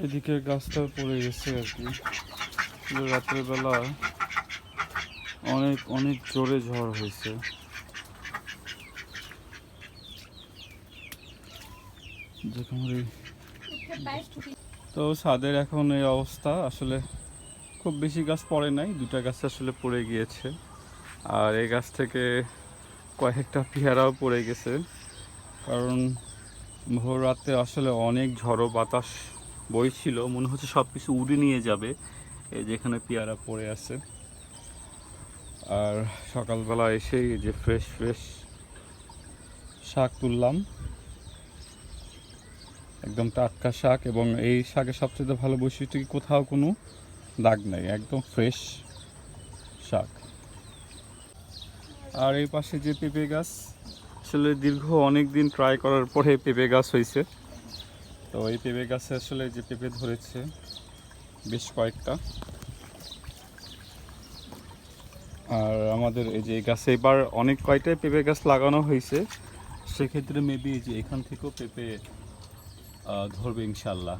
এদিকে গাছটা পড়ে গেছে আর কি। রাত্রেবেলা অনেক অনেক জোরে ঝড় হয়েছে। তো ছাদের এখন এই অবস্থা। আসলে খুব বেশি গাছ পড়ে নাই, দুটা গাছ আসলে পড়ে গিয়েছে। আর এই গাছ থেকে কয়েকটা পেয়ারাও পড়ে গেছে। কারণ ভোর রাতে আসলে অনেক ঝড়ো বাতাস বইছিল মনে হচ্ছে সব কিছু উড়ে নিয়ে যাবে, এই যেখানে পেয়ারা পড়ে আছে। আর সকালবেলা এই যে ফ্রেশ ফ্রেশ শাক তুললাম। একদম টাটকা শাক এবং এই শাকের সবচেয়ে ভালো বৈশিষ্ট্য কি, কোথাও কোনো দাগ নেই, একদম ফ্রেশ শাক। আর এই পাশে যে পেঁপে গাছ, আসলে দীর্ঘ অনেক দিন ট্রাই করার পরে পেঁপে গাছ হয়েছে। তো এই পেঁপে গাছে আসলে যে পেঁপে ধরেছে, বেশ কয়েকটা। আর আমাদের এই যে গাছে এবার অনেক কয়টাই পেঁপে গাছ লাগানো হয়েছে, সেক্ষেত্রে মেবি যে এখান থেকেও পেঁপে ধরবে ইনশাল্লাহ